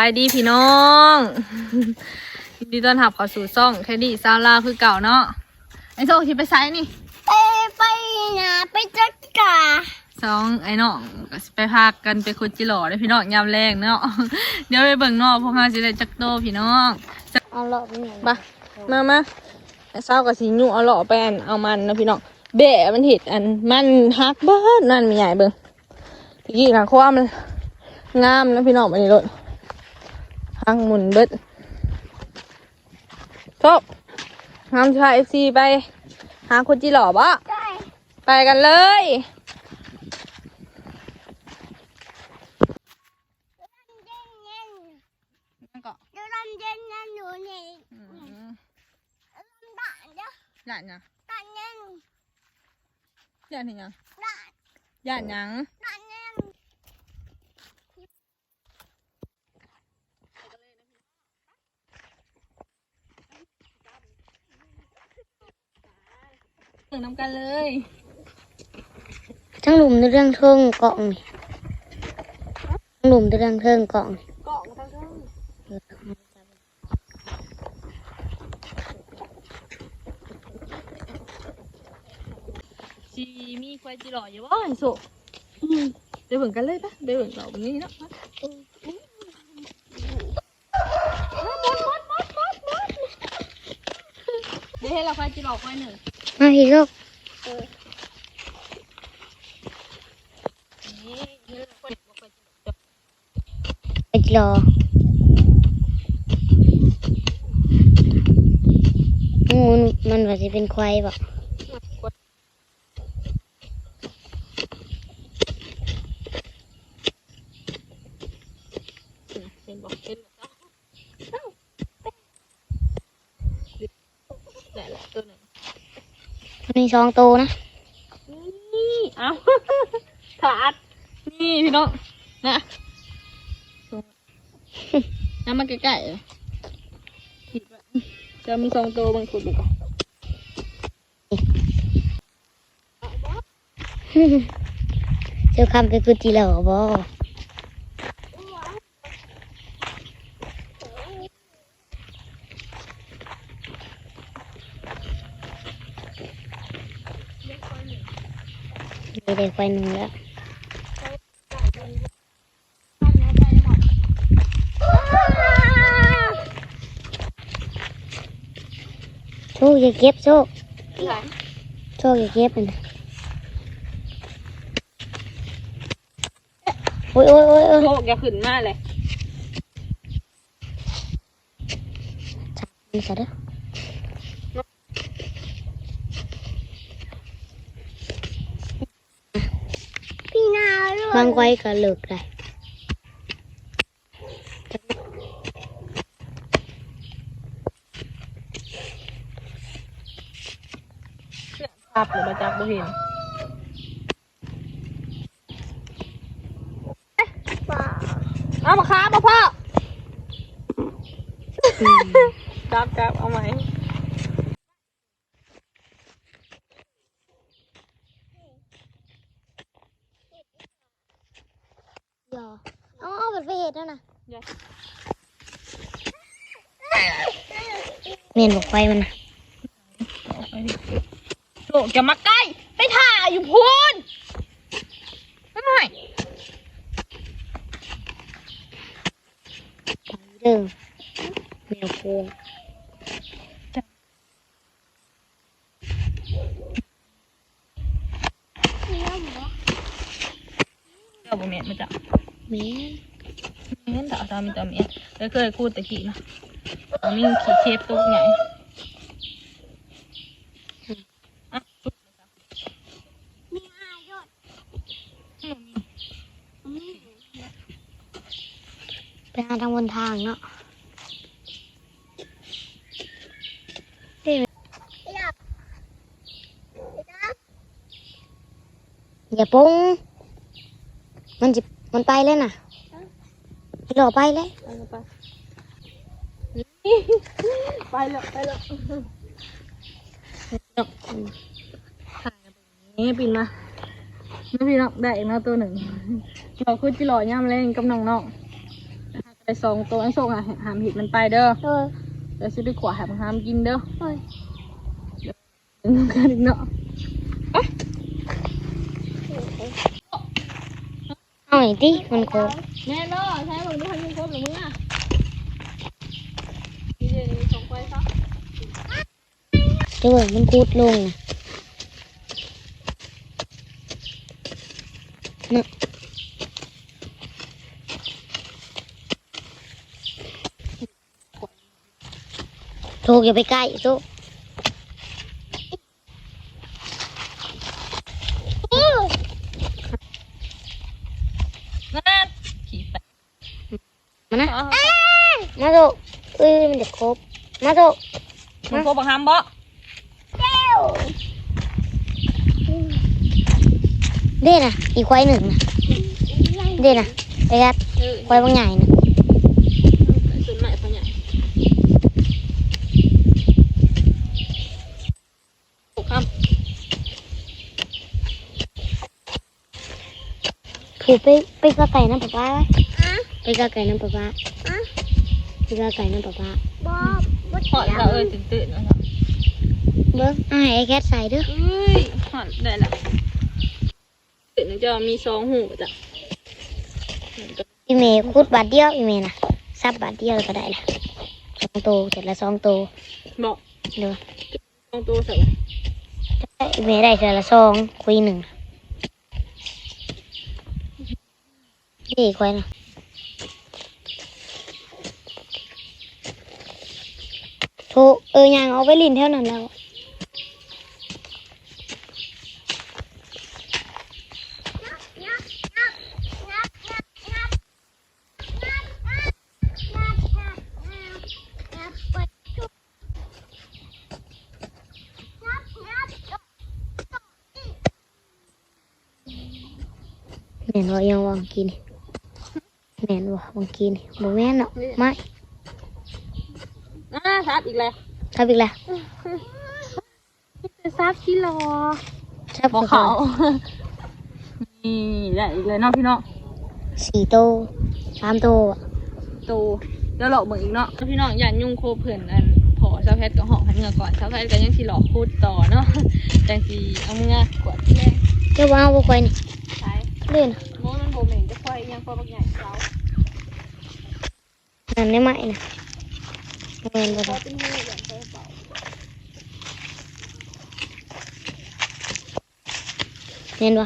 สบายดีพี่น้องยินดีต้อนรับเข้าสู่ซ่องแคดดี้ซาวลาวคือเก่าเนาะไอ้โซ่ที่ไปไซนี่ไปไปนะไปจัดกาสองไอ้น้องก็สิไปพากันไปคุดจิหล่อได้อพี่น้องยามแรงเนาะเดี๋ยวไปเบิ่งเนาะพวกเราจะได้จักโตพี่น้องเอาหลอกเนี่ยมามามาไอ้เศร้ากับสีนูเอาหล่อไปอันเอามันนะพี่น้องแบะมันเห็ดอันมันฮักเบิดนั่นมีใหญ่เบิ่งทีกี้ค่ะความมันงามนะพี่น้องอันนี้รถ ฮักหมุนเบิดจบงามชายเอฟซีไป หาคุณจีหล่อบ่ใช่ไปกันเลยนั่นก็เดี๋ยวลำเย็นนะหนูเนี่ยอืมลำด่านเด้อย่านหยังด่านเย็นย่านที่หยังด่านย่านหยังด่านเย็น เบิ่งน้ำกันเลยทั้งหลุมในเรื่องเทิงเกาะนี่ทั้งหลุมในเรื่องเทิงเกาะนี่เกาะทั้งทั้งจีมีควายจีหล่ออยู่บ่ไอ้โซเดี๋ยวเบิ่งกันเลยปะเดี๋ยวเบิ่งเราแบบนี้เนาะเดี๋ยวให้เราควายจีหล่อควายหนึ่ง มาอีกลูกนี่นี่เราควายควายจีหล่อไปรอมันมันว่าจะเป็นควายบ่เห็นบอกเห็นแล้วได้ละตัวหนึ่ง มันมี สองตัวนะ นี่เอาถาดนี่พี่น้องนะน้ำมาใกล้ๆเลยผิดว่ะจะมีสองตัวบางคนดูก่อนเจ้าคำเป็นกุจิเหล่าบ่มี เด็กไฟหนึ่งแล้วโชคอย่าเก็บโชคโชคอย่าเก็บมันนะโอ้ยโอ้ยโอ้ยโอ้ยโชคอย่าขึ้นมาเลยนี่ซะเด้อพี่ นาด้วยวางไว้ก็เลิกได้ภาพหรือมาจากบ่เห็นเอามาค้ามาพ่อจับจับเอาไหม ยอเอาเอาไปไปเห็ดแล้วนะอย่าเมียนบอกไฟมันนะเอาไปดิโชคจะมาใกล้ ไปถ่ายอยู่พูนไม่ไม่เด้อแมวโคงเดี๋ยวบ่เมียนมาจับแม่เมียนแต่อตามมีแต่เมียนแล้วเคยพูดตะกี้นะเอามีขี่เชฟตุ๊กใหญ่อะตุ๊กนะจ๊ะมีห้ายอดอืมไปหาทางบนทางเนาะอย่าปุ้งมันจะ มันไปแล้วน่ะหล่อไปเลยไปแล้วไปไปแล้วไปแล้วถ่ายกันแบบนี้ปินมาไม่พี่น้องได้อีกนะตัวหนึ่งเราคือจิหล่อย่ามแรงกับน้องๆนะคะสองตัวไอ้โซงอะหามเห็ดมันไปเด้อโดยแล้วซื้อไปขวาหามหามกินเด้อโดยถึงกันอีกเนาะ เอาไอ้ที่มันโคตรแม่เนาะใช้บอกดูพันยุ่งครบหรือมึงอะนี่เดี๋ยวนี้ส่งไปซะเดี๋ยวมันคูดลงนะนะโทรอย่าไปใกล้โทร นั่นขี่ไป มานะเอามาโทรเอ้ยมันจะครบมาโทรมึงครบบังคับบ่เด่นะอีกควายหนึ่งนะเด่นะไปยัดเออควายบางใหญ่นะส่วนใหม่ปัญญาถูกคผูไปไปกาไก่น้ำปลาป้า ไว้ไปกาไก่น้ำปลาป้าไปกาไก่น้ำปลาป้าำหอดแล้วเอ้ยตื่นตื่นนะครับเบิ้งอ่าไอ้แคทใส่เด้อเอ้ยหอดได้ละตื่นนึกจะมีสองหูจ้ะอีเมย์คูดบาทเดียวอีเมย์นะซับบาทเดียวก็ได้ละสองโตเสร็จละสองโตบอกเด้อสองตัวใส่อีเมย์ได้เสร็จละสองคุยหนึ่งนี่ควายนะ โทเออยางเอาไปลินเท่านั้นแล้วแม่นว่ายังวางกินแม่นว่าวางกินบ่แม่นเนาะไม่ บอีกแล้วทับอีกแล้วซับที่รอทับบอกเขานี่ได้อีกเลยเนาะพี่เนาะสี่โตสามโตอะตัวเดี๋ยวหลอกเบิ่งอีกเนาะพี่น้องอย่ายุ่งโคเพิ่นอันพอเช้าแพทย์กับหอกให้เงือก่อนเช้าแพทย์ก็ยังสิหลอกพูดต่อเนาะจังสิเอามือกวาดที่แรกเจ้าว่าเอาบ่ควายนี่ใช้เล่นโมมันโบเหม่งจะค่อยยังค่อยบักใหญ่เช้านั่นได้ไหมนะ บ่แม่น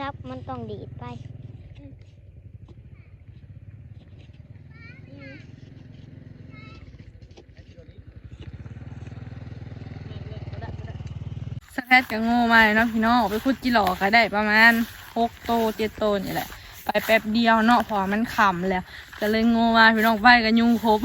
ครับมันต้องดีดไปสแคทกับง่มาเลยเนาะพี่น้องไปคุดจิหลอก็ได้ประมาณหกโตเจ็ดโตนี่แหละ ไปแป๊บเดียวเนาะเพอมันขำแล้วก็เลยง่มาพี่น้องไปกันยุงครบ